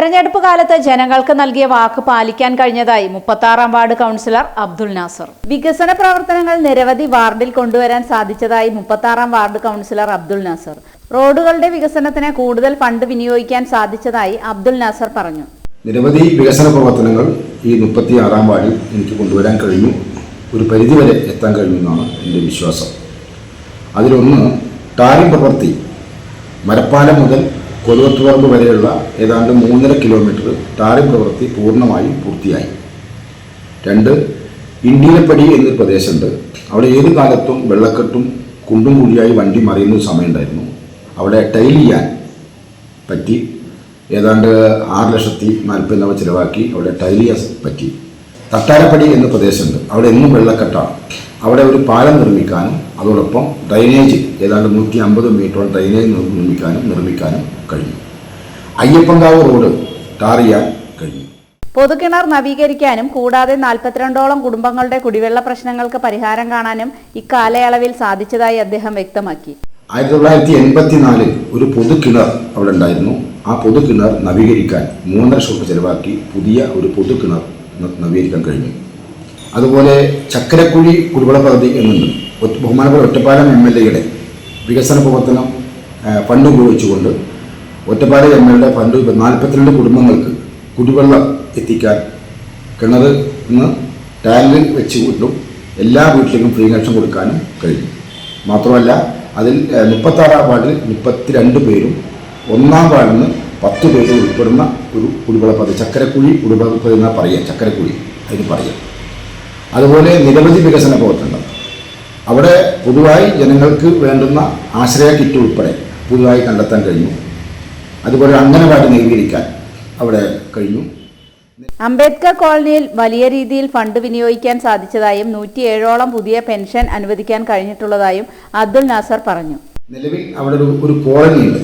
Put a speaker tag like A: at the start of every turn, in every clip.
A: തെരഞ്ഞെടുപ്പ് കാലത്ത് ജനങ്ങൾക്ക് നൽകിയ വാക്ക് പാലിക്കാൻ കഴിഞ്ഞതായി മുപ്പത്താറാം വാർഡ് കൗൺസിലർ അബ്ദുൽ നാസർ. വികസന പ്രവർത്തനങ്ങൾ നിരവധി വാർഡിൽ കൊണ്ടുവരാൻ സാധിച്ചതായി മുപ്പത്താറാം വാർഡ് കൗൺസിലർ അബ്ദുൽ നാസർ. റോഡുകളുടെ വികസനത്തിന് കൂടുതൽ ഫണ്ട് വിനിയോഗിക്കാൻ സാധിച്ചതായി അബ്ദുൽ നാസർ പറഞ്ഞു.
B: നിരവധി വികസന പ്രവർത്തനങ്ങൾ ഈ മുപ്പത്തി ആറാം വാർഡിൽ എനിക്ക് കൊണ്ടുവരാൻ കഴിഞ്ഞു. ഒരു പരിധിവരെ എത്താൻ കഴിയുമെന്നാണ് എന്റെ വിശ്വാസം. അതിലൊന്ന് ടാറിംഗ് പ്രവൃത്തി. മരപ്പാലം മുതൽ കൊലുവത്തുപറമ്പ് വരെയുള്ള ഏതാണ്ട് മൂന്നര കിലോമീറ്റർ ടാറിംഗ് പ്രവൃത്തി പൂർണമായും പൂർത്തിയായി. രണ്ട് ഇന്ത്യയിലെപ്പടി എന്നൊരു പ്രദേശമുണ്ട്. അവിടെ ഏത് കാലത്തും വെള്ളക്കെട്ടും കുണ്ടും കുഴിയായി വണ്ടി മറിയുന്ന ഒരു സമയമുണ്ടായിരുന്നു. അവിടെ ടൈൽ ചെയ്യാൻ പറ്റി. ഏതാണ്ട് ആറ് ലക്ഷത്തി നാൽപ്പതിനാവ് ചിലവാക്കി അവിടെ ടൈൽ ചെയ്യാൻ പറ്റി. തട്ടാരപ്പടി എന്ന പ്രദേശമുണ്ട്. അവിടെ എന്നും വെള്ളക്കെട്ടാണ്. അവിടെ ഒരു പാലം നിർമ്മിക്കാനും അതോടൊപ്പം ഡ്രൈനേജ് ഏതാണ്ട് നൂറ്റി അമ്പത് മീറ്ററോളം ഡ്രൈനേജ് നിർ- നിർമ്മിക്കാനും നിർമ്മിക്കാനും കഴിഞ്ഞു. അയ്യപ്പങ്കാവ് റോഡ് ടാർ ചെയ്യാൻ കഴിഞ്ഞു.
A: പൊതുകിണർ നവീകരിക്കാനും കൂടാതെ നാൽപ്പത്തിരണ്ടോളം കുടുംബങ്ങളുടെ കുടിവെള്ള പ്രശ്നങ്ങൾക്ക് പരിഹാരം കാണാനും ഇക്കാലയളവിൽ സാധിച്ചതായി അദ്ദേഹം വ്യക്തമാക്കി.
B: ആയിരത്തി തൊള്ളായിരത്തി എൺപത്തിനാലിൽ ഒരു പൊതു കിണർ അവിടെ ഉണ്ടായിരുന്നു. ആ പൊതു കിണർ നവീകരിക്കാൻ മൂന്നര രൂപ ചെലവാക്കി പുതിയ ഒരു പൊതു കിണർ ന- നവീകരിക്കാൻ കഴിഞ്ഞു. അതുപോലെ ചക്കരക്കുഴി കുടിവെള്ള പദ്ധതി എന്നുണ്ട്. ബഹുമാനപ്പെട്ട ഒറ്റപ്പാലം എം എൽ എയുടെ വികസന പ്രവർത്തനം ഫണ്ട് ഉപയോഗിച്ചുകൊണ്ട് ഒറ്റപ്പാലം എം എൽ എയുടെ ഫണ്ട് നാൽപ്പത്തിരണ്ട് കുടുംബങ്ങൾക്ക് കുടിവെള്ളം എത്തിക്കാൻ കിണർ നിന്ന് ടാങ്കിൽ വെച്ചുകൊണ്ടും എല്ലാ വീട്ടിലേക്കും ഫ്രീ കണക്ഷൻ കൊടുക്കാനും കഴിയും. മാത്രമല്ല അതിൽ മുപ്പത്താറാം വാർഡിൽ മുപ്പത്തിരണ്ട് പേരും ഒന്നാം വാർഡിൽ നിന്ന് പത്ത് പേരും ഉൾപ്പെടുന്ന ഒരു കുടിവെള്ള പദ്ധതി ചക്കരക്കുഴി കുടിവെള്ള പദ്ധതി എന്നാൽ പറയുക ചക്കരക്കുഴി അതിന് പറയുക. അതുപോലെ നിരവധി വികസന പ്രവർത്തനങ്ങൾ. അവിടെ പൊതുവായി ജനങ്ങൾക്ക് വേണ്ടുന്ന ആശ്രയ കിറ്റ് ഉൾപ്പെടെ പുതുതായി കണ്ടെത്താൻ കഴിഞ്ഞു. അതുപോലെ അംഗനവാടി നവീകരിക്കാൻ അവിടെ കഴിഞ്ഞു.
A: അംബേദ്കർ കോളനിയിൽ വലിയ രീതിയിൽ ഫണ്ട് വിനിയോഗിക്കാൻ സാധിച്ചതായും നൂറ്റിയേഴോളം പുതിയ പെൻഷൻ അനുവദിക്കാൻ കഴിഞ്ഞിട്ടുള്ളതായും അബ്ദുൽ നാസർ പറഞ്ഞു.
B: നിലവിൽ അവിടെ ഒരു ഒരു കോളനി ഉണ്ട്.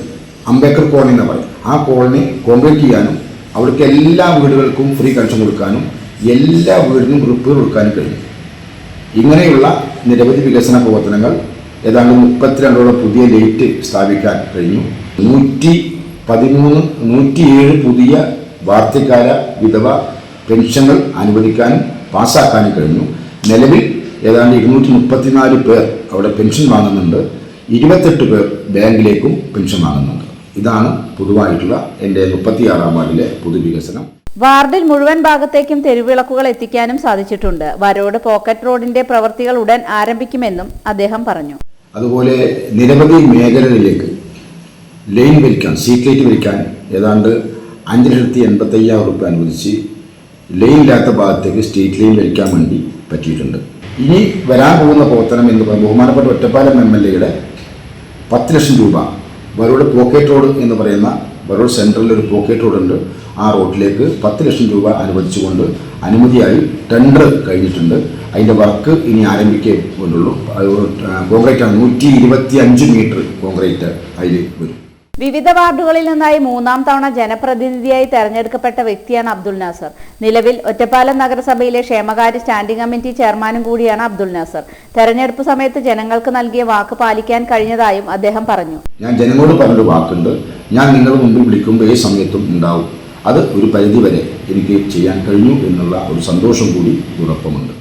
B: അംബേദ്കർ കോളനി എന്ന് പറയും ആ കോളനി കോൺക്രീറ്റ് ചെയ്യാനും അവിടേക്ക് എല്ലാ വീടുകൾക്കും ഫ്രീ കണക്ഷൻ കൊടുക്കാനും എല്ലാ വീടിനും റിപ്പയർ കൊടുക്കാനും കഴിയും. ഇങ്ങനെയുള്ള നിരവധി വികസന പ്രവർത്തനങ്ങൾ ഏതാണ്ട് മുപ്പത്തിരണ്ടോളം പുതിയ ലൈറ്റ് സ്ഥാപിക്കാൻ കഴിഞ്ഞു. നൂറ്റി പതിമൂന്ന് നൂറ്റിയേഴ് പുതിയ വാർദ്ധക്കാല വിധവ പെൻഷനുകൾ അനുവദിക്കാനും പാസ്സാക്കാനും കഴിഞ്ഞു. നിലവിൽ ഏതാണ്ട് ഇരുന്നൂറ്റി മുപ്പത്തിനാല് പേർ അവിടെ പെൻഷൻ വാങ്ങുന്നുണ്ട്. ഇരുപത്തെട്ട് പേർ ബാങ്കിലേക്കും പെൻഷൻ വാങ്ങുന്നുണ്ട്. ഇതാണ് പൊതുവായിട്ടുള്ള എന്റെ മുപ്പത്തിയാറാം വാർഡിലെ പൊതുവികസനം.
A: വാർഡിൽ മുഴുവൻ ഭാഗത്തേക്കും തെരുവിളക്കുകൾ എത്തിക്കാനും സാധിച്ചിട്ടുണ്ട്. വരോട് പോക്കറ്റ് റോഡിന്റെ പ്രവൃത്തികൾ ഉടൻ ആരംഭിക്കുമെന്നും അദ്ദേഹം പറഞ്ഞു.
B: അതുപോലെ നിരവധി മേഖലകളിലേക്ക് ലൈൻ വലിക്കാൻ സീക്രേറ്റ് വരിക്കാൻ ഏതാണ്ട് അഞ്ച് ലക്ഷത്തി എൺപത്തി അയ്യായിരം റുപ്യ അനുവദിച്ച് ലൈൻ ഇല്ലാത്ത ഭാഗത്തേക്ക് സ്ട്രീറ്റ് ലൈൻ വലിക്കാൻ വേണ്ടി പറ്റിയിട്ടുണ്ട്. ഇനി വരാൻ പോകുന്ന പ്രവർത്തനം എന്ന് പറയുന്നത് ബഹുമാനപ്പെട്ട ഒറ്റപ്പാലം എം എൽ എയുടെ പത്ത് ലക്ഷം രൂപ വരോട് പോക്കറ്റ് റോഡ് എന്ന് പറയുന്ന വരോട് സെൻട്രലിൽ ഒരു പോക്കറ്റ് റോഡ് ഉണ്ട്. ആ റോഡിലേക്ക് പത്ത് ലക്ഷം രൂപ അനുവദിച്ചുകൊണ്ട് അനുമതിയായി ടെൻഡർ കഴിഞ്ഞിട്ടുണ്ട്. അതിന്റെ വർക്ക് ഇനി ആരംഭിക്കേ അത് കോൺക്രീറ്റ് ആണ്. നൂറ്റി ഇരുപത്തി അഞ്ച് മീറ്റർ കോൺക്രീറ്റ് അതിൽ വരും.
A: വിവിധ വാർഡുകളിൽ നിന്നായി മൂന്നാം തവണ ജനപ്രതിനിധിയായി തെരഞ്ഞെടുക്കപ്പെട്ട വ്യക്തിയാണ് അബ്ദുൽ നാസർ. നിലവിൽ ഒറ്റപ്പാലം നഗരസഭയിലെ ക്ഷേമകാര്യ സ്റ്റാൻഡിംഗ് കമ്മിറ്റി ചെയർമാനും കൂടിയാണ് അബ്ദുൽ നാസർ. തെരഞ്ഞെടുപ്പ് സമയത്ത് ജനങ്ങൾക്ക് നൽകിയ വാക്ക് പാലിക്കാൻ കഴിഞ്ഞതായും അദ്ദേഹം പറഞ്ഞു.
B: ഞാൻ ജനങ്ങളോട് പറഞ്ഞൊരു വാക്കുണ്ട്. ഞാൻ നിങ്ങളുടെ മുമ്പിൽ വിളിക്കുമ്പോൾ ഏത് സമയത്തും ഉണ്ടാവും. അത് ഒരു പരിധിവരെ എനിക്ക് ചെയ്യാൻ കഴിഞ്ഞു എന്നുള്ള ഒരു സന്തോഷം കൂടി ഇതിനൊപ്പമുണ്ട്